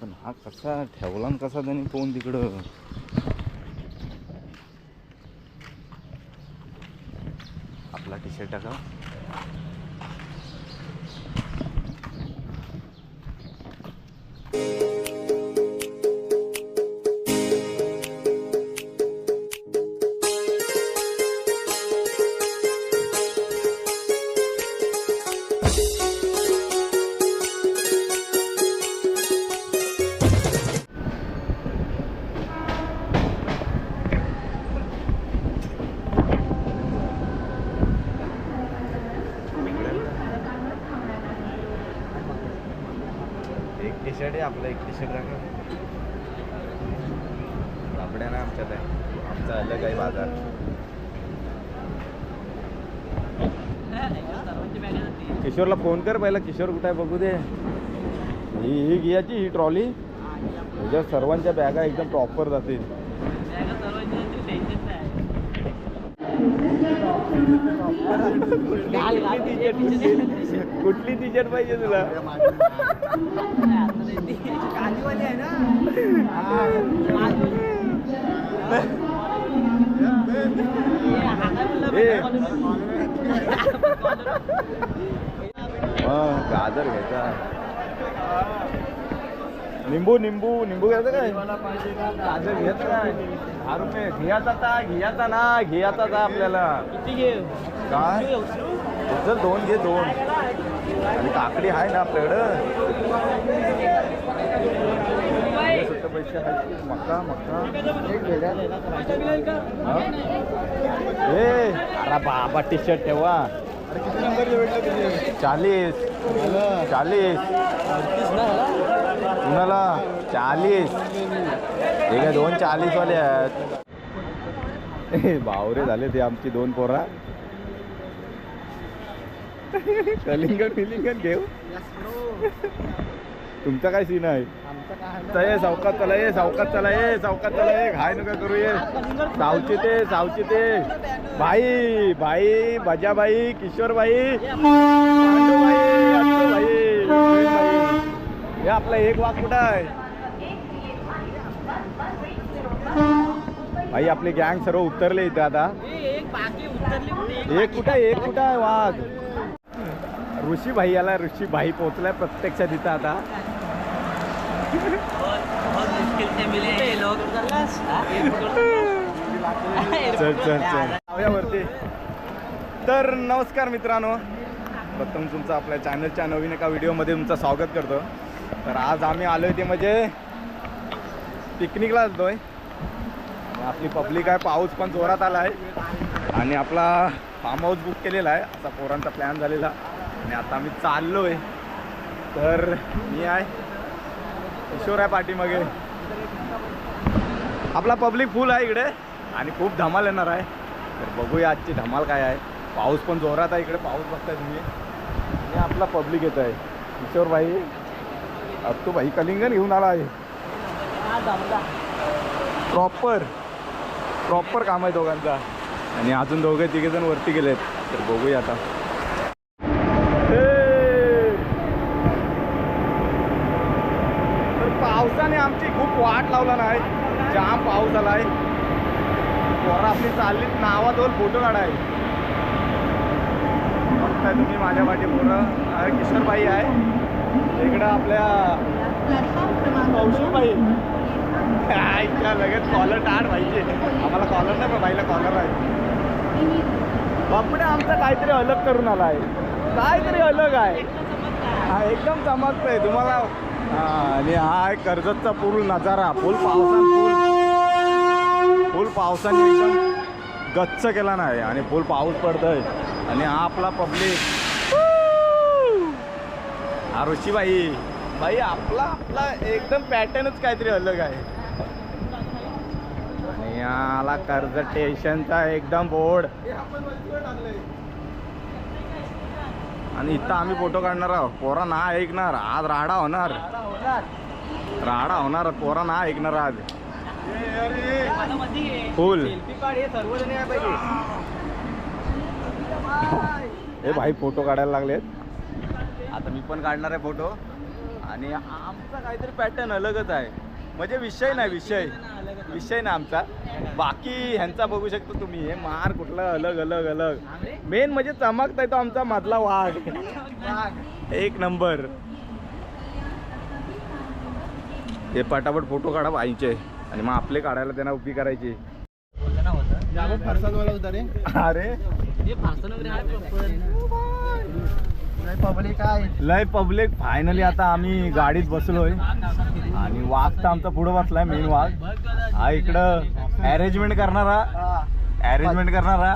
पण हा कसा ठेवला न कसा त्याने फोन तिकडं? आपला टी शर्ट टाका. किशोरला फोन कर पहिला. किशोर कुठे आहे बघू दे. ही ही घ्यायची ही ट्रॉली ह्याच्या सर्वांच्या बॅगा एकदम प्रॉपर जातील. कुठली टी शर्ट पाहिजे तुला? ए. गाजर घ्यायचा. निंबू निंबू निंबू घ्यायचं काय? गाजर घ्यायचं काय? दहा रुपये. घ्यायचा ता घ्यायचा ना घ्यायचा ता आपल्याला. काय? चल दोन घे दोन. आणि काकडी आहे ना आपल्याकडं. पैसे आहेत. मक्का मक्का हा? अरे बाबा टी शर्ट ठेवा. चालीस चालीस कुणाला? चालीस हे काय दोन चाळीस वाले आहेत बावरे झाले ते आमची दोन पोरा. कलिंगड फिलिंगड घेऊ तुमचा काय सीन आहे? ये सावकात चला ये सावकात चला ये सावकात चला ये. घाय नका करू ये. सावची ते सावची ते भाई भाई बजाबाई किशोरबाई हे आपला एक वाघ कुठं आहे? भाई आपली गँग सर्व उतरले इथे आता. एक कुठं आहे? एक कुठं आहे वाघ? ऋषी भाई याला ऋषी भाई पोहोचलाय प्रत्यक्षात इथं आता. बहुत मुश्किल से मिले हैं ये लोग। चल चल चल. जाऊयावरती तर नमस्कार मित्रांनो. प्रथम तुमचं आपल्या चॅनलच्या नवीन एका व्हिडिओमध्ये तुमचं स्वागत करतो. तर आज आम्ही आलोय ते म्हणजे पिकनिकला आणि आपली पब्लिक आहे पाऊस पण जोरात आला आहे आणि आपला फार्म हाऊस बुक केलेला आहे. असा पोरांचा प्लॅन झालेला. आणि आता आम्ही चाललोय. तर मी आहे किशोर आहे पाठीमागे. आपला पब्लिक फुल आहे इकडे. आणि खूप धमाल येणार आहे. तर बघूया आजची धमाल काय आहे. पाऊस पण जोरात आहे इकडे. पाऊस बघताय तुम्ही. आणि आपला पब्लिक येत आहे. किशोर भाई तू भाई कलिंगन घेऊन आला आहे. प्रॉपर प्रॉपर काम आहे दोघांचा. आणि अजून दोघे तिघे जण वरती गेलेत. तर बघूया आता हे! तर पावसाने आमची खूप वाट लावला नाही जाम पाऊस आलाय. पोरं आपली चाललीत नावाजवळ फोटो काढाय. बघताय तुम्ही माझ्या पाठी पोरं. अरे किशोरबाई आहे. इकडं आपल्या कौशलबाई. ऐका लगेच कॉलर टाळ पाहिजे आम्हाला कॉलर नाही पण बाईला कॉलर आहे. बापडे आमचं काहीतरी अलग करून आला आहे काहीतरी अलग आहे. हा एकदम चमकतंय. तुम्हाला हा आणि हा कर्जतचा पूल नजारा. फुल पावसान फुल फुल पावसाने एकदम गच्च केला नाही आणि फुल पाऊस पडतोय. आणि हा आपला पब्लिक. हा ऋषीबाई. बाई आपला आपला एकदम पॅटर्नच काहीतरी अलग आहे आणि आला कर्ज टेन्शनचा एकदम बोर्ड. आणि इथं आम्ही फोटो काढणार आहोत. पोरा ना ऐकणार. आज राडा होणार. राडा होणार. पोरा ना ऐकणार आज. फुल. हे भाई फोटो काढायला लागलेत. आता मी पण काढणार आहे फोटो. आणि आमचा काहीतरी पॅटर्न अलगच आहे. म्हणजे विषय नाही विषय. विषय ना आमचा. बाकी ह्यांचा बघू शकतो तुम्ही. हे मार कुठला अलग अलग अलग. मेन म्हणजे चमकता तो आमचा मधला वाघ. एक नंबर. हे पटापट फोटो काढा बाईचे. आणि मग आपले काढायला त्यांना उभी करायची. अरे. हे. पब्लिक लय पब्लिक. फायनली आता आम्ही गाडीत बसलोय. आणि वाघ तर आमचा पुढं बसलाय मेन वाघ. हा इकडं अरेंजमेंट करणारा. अरेंजमेंट करणारा.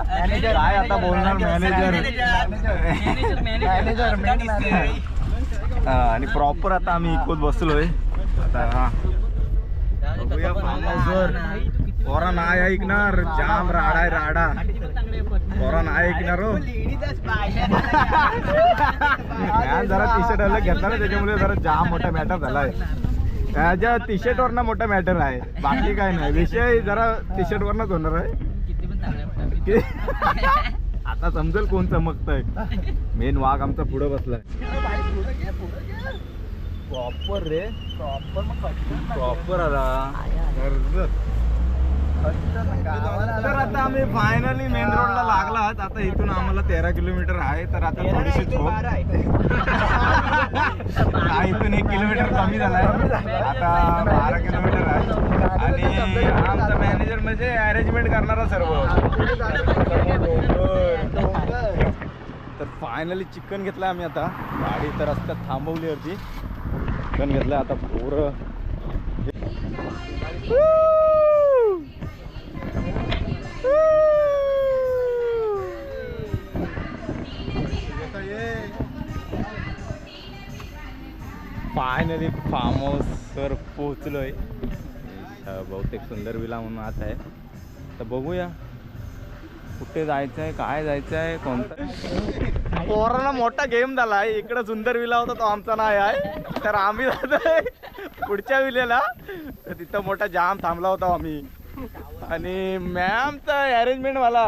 काय आता बोलणार मॅनेजर. मॅनेजर आणि प्रॉपर आता आम्ही इकोत बसलोय. आता हा. House वर. पोरा नाही ऐकणार जाम राडा राडा पोरा नाही ऐकणार हो मॅन जरा टी शर्ट अलग घेतला ना त्याच्यामुळे जरा जाम मोठा मॅटर झालाय त्याच्या टी शर्ट वरनं मोठा मॅटर आहे बाकी काय नाही विषय जरा टी शर्ट वरनच होणार आहे आता समजेल कोण चमकतय मेन वाघ आमचा पुढे बसलाय प्रॉपर रे प्रॉपर आला तर आता आम्ही फायनली मेन रोडला लागलात आता इथून आम्हाला तेरा किलोमीटर आहे. तर आता थोडीशी इथून एक किलोमीटर कमी झालाय. आता बारा किलोमीटर आहे. आणि आमचा मॅनेजर म्हणजे अरेंजमेंट करणारा सर्व. तर फायनली चिकन घेतलं आम्ही आता. गाडी तर रस्त्यात थांबवली होती. चिकन घेतलं आता पोरं. फायनली फार्म हाऊसवर पोहोचलोय. बहुतेक सुंदर विला म्हणून आता आहे. तर बघूया कुठे जायचं आहे काय जायचं आहे कोणतं? पोरांना मोठा गेम झाला. आहे इकडं सुंदर विला होता तो आमचा नाही आहे. तर आम्ही जातोय पुढच्या विलेला. तर तिथं मोठा जाम थांबला होता आम्ही. आणि मॅमचा अरेंजमेंट मला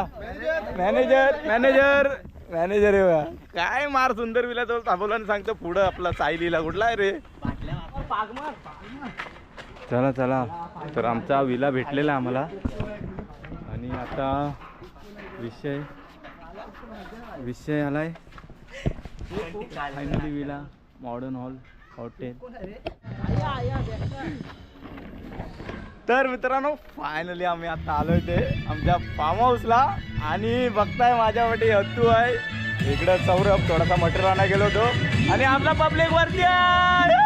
मॅनेजर मॅनेजर मॅनेजर आहे काय मार सुंदर विला जवळ थांबवला आणि सांगतो पुढं आपला सायलीला कुठला आहे रे? चला चला. तर आमचा विला भेटलेला आम्हाला. आणि आता विषय विषय आलाय. Finally villa. Modern hall hotel तर मित्रांनो फायनली आम्ही आता आलोय ते आमच्या फार्म हाऊसला आणि बघताय माझ्या वाटे हत्तू आहे. इकडं सौरभ थोडासा मटेरियल आणायला गेलो होतो. आणि आपला पब्लिक वरती आहे.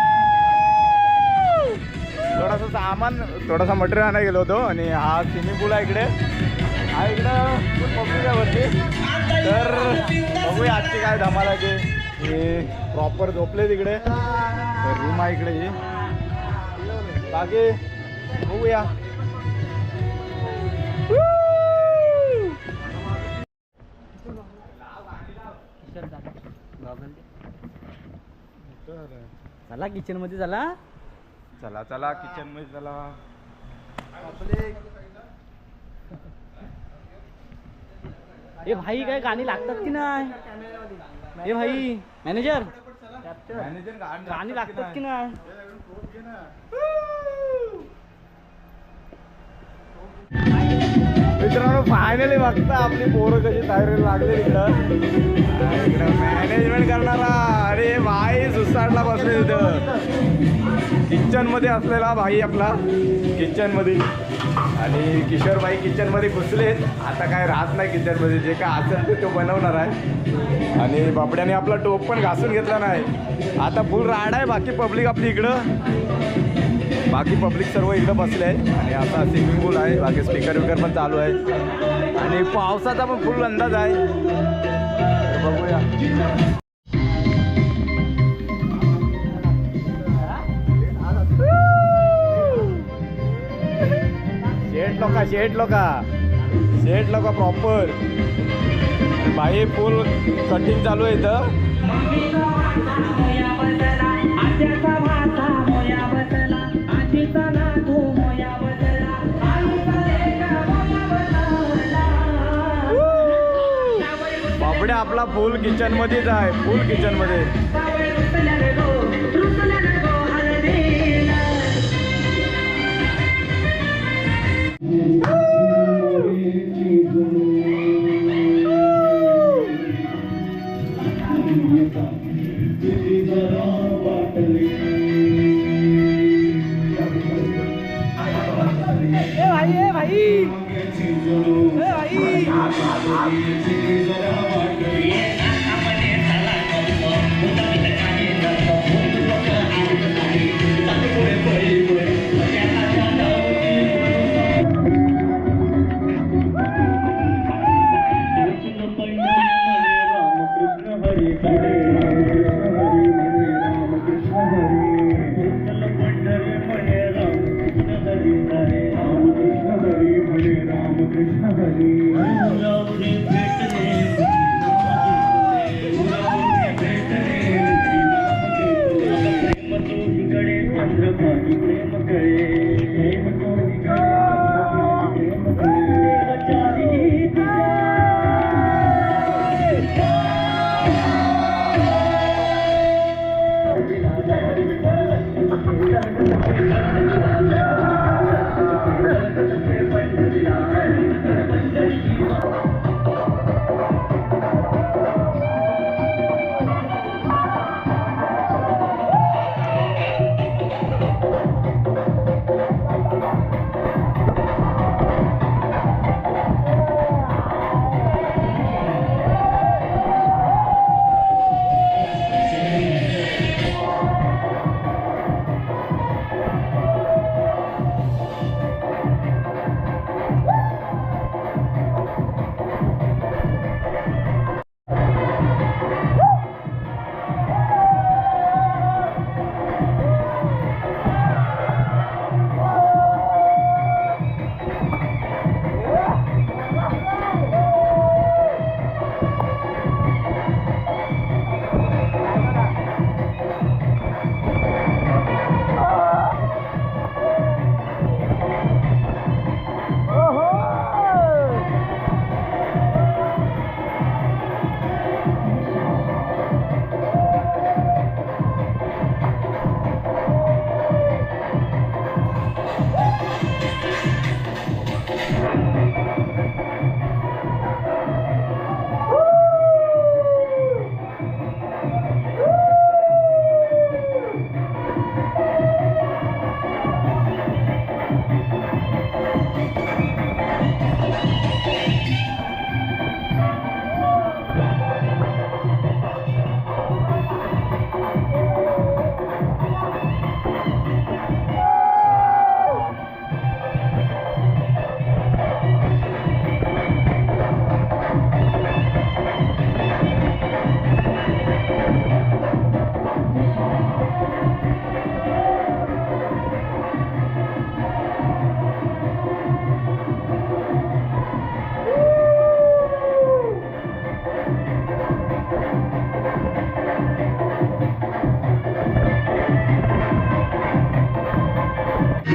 थोडासा सामान थोडासा मटेरियल आणायला गेलो होतो. आणि हा स्विमिंग पूल आहे इकडे. हा इकडं. काय धमाल आहे ते हे प्रॉपर झोपले तिकडे. तर रूम आहे इकडे ही. बाकी बघूया. चला किचनमध्ये चला. चला चला किचनमध्ये चला. ए भाई काय गाणी लागतात की नाही? ए भाई मॅनेजर गाणी लागतात की नाही? मित्रांनो फायनली बघता आपली पोरं कशी तयारी लागली इकडं. इकडं मॅनेजमेंट करणारा अरे भाई सुसाटला बसले तिथं किचनमध्ये असलेला भाई आपला. किचनमध्ये आणि किशोरबाई किचनमध्ये घुसलेत. आता काय राहत नाही किचनमध्ये. जे काय असेल ते तो बनवणार आहे. आणि बापड्याने आपला टोप पण घासून घेतला नाही. आता फुल राड आहे. बाकी पब्लिक आपली इकडं. बाकी पब्लिक सर्व इकडं बसले आहे आणि आता स्विमिंग पूल आहे. बाकी स्पीकर विकर पण चालू आहे. आणि पावसाचा पण फुल अंदाज आहे. बघूया. शेठ लोका शेठ लोका. शेठ लोका प्रॉपर बाई फुल कटिंग चालू आहे इथं. आपला फुल किचनमध्येच आहे फुल किचनमध्ये.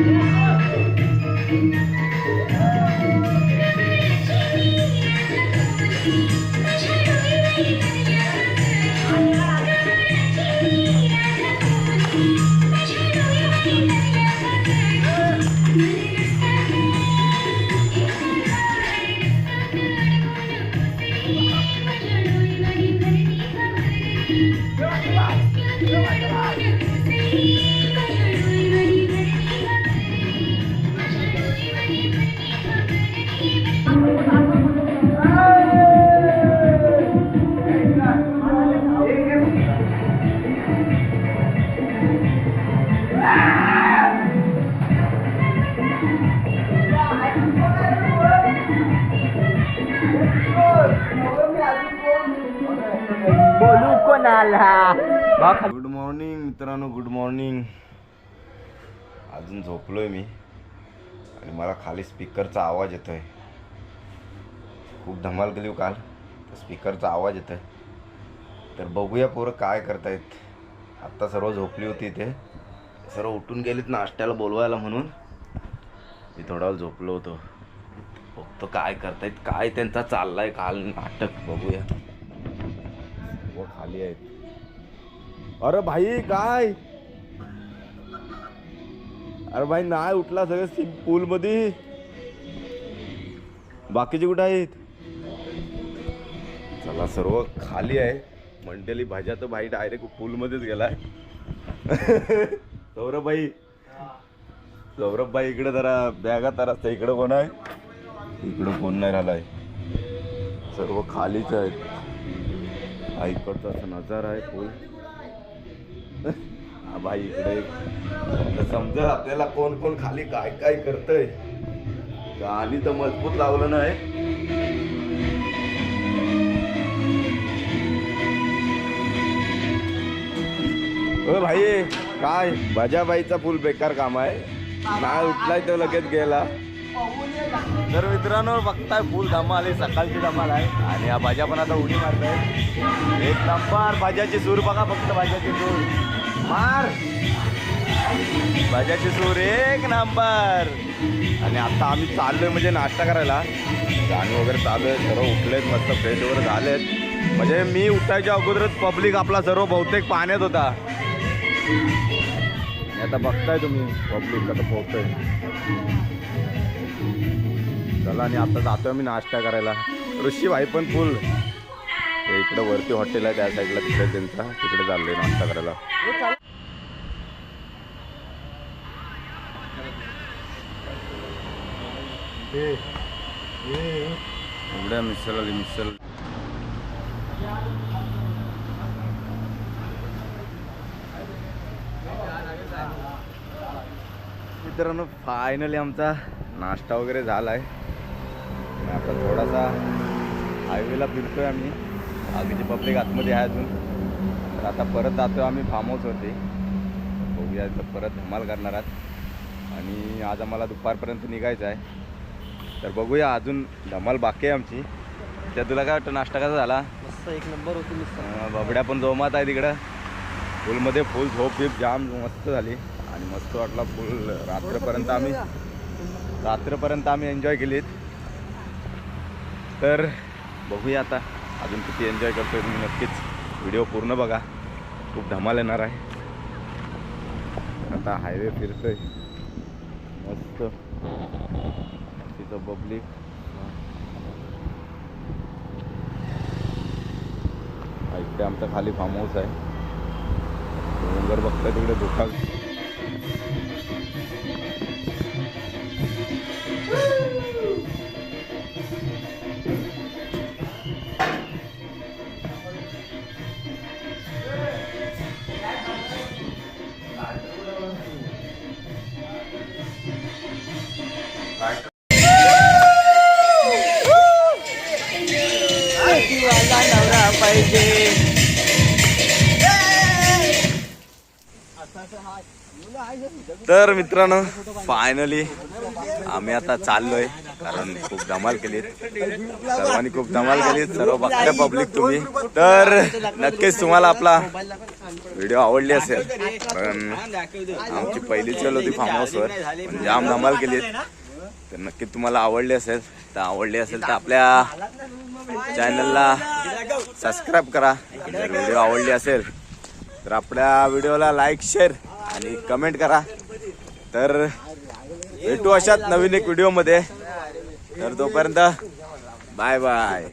Yeah. गुड मॉर्निंग मित्रांनो गुड मॉर्निंग अजून झोपलोय मी. आणि मला खाली स्पीकरचा आवाज येतोय. खूप धमाल केली हो काल. तर स्पीकरचा आवाज येतोय. तर बघूया पोरं काय करतायत. आत्ता सर्व झोपली होती इथे. सर्व उठून गेलीत नाश्त्याला बोलवायला म्हणून. मी थोडा वेळ झोपलो होतो. बघतो काय करतायत काय त्यांचा चाललाय काल नाटक. बघूया. खाली आहेत. अरे भाई काय? अरे भाई नाही उठला सगळं पूल मध्ये बाकीचे कुठे आहेत? चला सर्व खाली आहे. मंडळी भाज्या तर भाई डायरेक्ट पूलमध्येच गेलाय. सौरभ भाई. सौरभ भाई इकडे जरा बॅगा तर इकडे कोण आहे? इकडं कोण नाही राहिलाय. सर्व खालीच आहेत. हा इकडचा असा नजारा आहे पूल. भाई इकडे. तर आपल्याला कोण कोण खाली काय काय करतय. गाणी तर मजबूत लावलं नाही ओ भाई काय? भाज्याबाईचा फुल बेकार काम आहे. नाही उठलाय तो लगेच गेला. तर मित्रांनो बघताय फुल धमाल आहे सकाळची धमाल आहे आणि हा भाज्या पण आता उडी मारताय. एक नंबर भाज्याची सूर बघा फक्त भाज्याची सूर. मार. भाज्याची सूर एक नंबर. आणि आता आम्ही चाललोय म्हणजे नाश्ता करायला. गाणी वगैरे चालू आहे सर्व उठलेत मस्त फ्रेश वगैरे झालेत. म्हणजे मी उठायच्या अगोदरच पब्लिक आपला सर्व बहुतेक पाण्यात होता. आता बघताय तुम्ही पब्लिक आता पोहतोय चला आणि आता जातोय आम्ही नाश्ता करायला. ऋषी भाई पण फुल इकडे वरती हॉटेल आहे त्या साईडला तिकडे त्यांचा तिकडे चाललोय नाश्ता करायला. एवढ्या मिसल आली मिसल मित्रांनो फायनली आमचा नाश्ता वगैरे झाला आहे आता थोडासा हायवेला फिरतोय आम्ही. बाकीची पब्लिक आतमध्ये आहे अजून. तर आता परत जातोय आम्ही. फार्म हाऊसवरती बघूया परत धमाल करणार आहात. आणि आज आम्हाला दुपारपर्यंत निघायचं आहे. तर बघूया अजून धमाल बाकी आहे आमची. त्या तुला काय वाटतं नाश्ता कसा झाला? एक नंबर होती बबड्या पण जोमात आहे तिकडं. फुलमध्ये फुल झोप बीप जाम मस्त झाली. आणि मस्त वाटला फुल रात्रपर्यंत आम्ही रात्रपर्यंत आम्ही एन्जॉय केलीत. तर बघूया आता अजून किती एन्जॉय करतोय तुम्ही नक्कीच. व्हिडिओ पूर्ण बघा. खूप धमाल येणार आहे. आता हायवे फिरतोय. मस्त. तिथं पब्लिक इकडे आमचा खाली फार्म हाऊस आहे. डोंगर बघतं तिकडे दुकान तर मित्रांनो फायनली आम्ही आता चाललोय. कारण खूप धमाल केलीत सर्वांनी खूप धमाल केलीत सर्व बघता पब्लिक तुम्ही. तर नक्कीच तुम्हाला आपला व्हिडिओ आवडली असेल कारण आमची पहिली चल होती फार्म हाऊसवर पण जाम धमाल केलीत तर नक्की तुम्हाला आवडली असेल तर आवडली असेल तर आपल्या चॅनलला सबस्क्राईब करा. जर व्हिडिओ आवडली असेल तर आपल्या व्हिडिओला लाईक शेअर आणि कमेंट करा. तर भेटू अशात नवीन एक व्हिडिओमध्ये तर तोपर्यंत बाय बाय.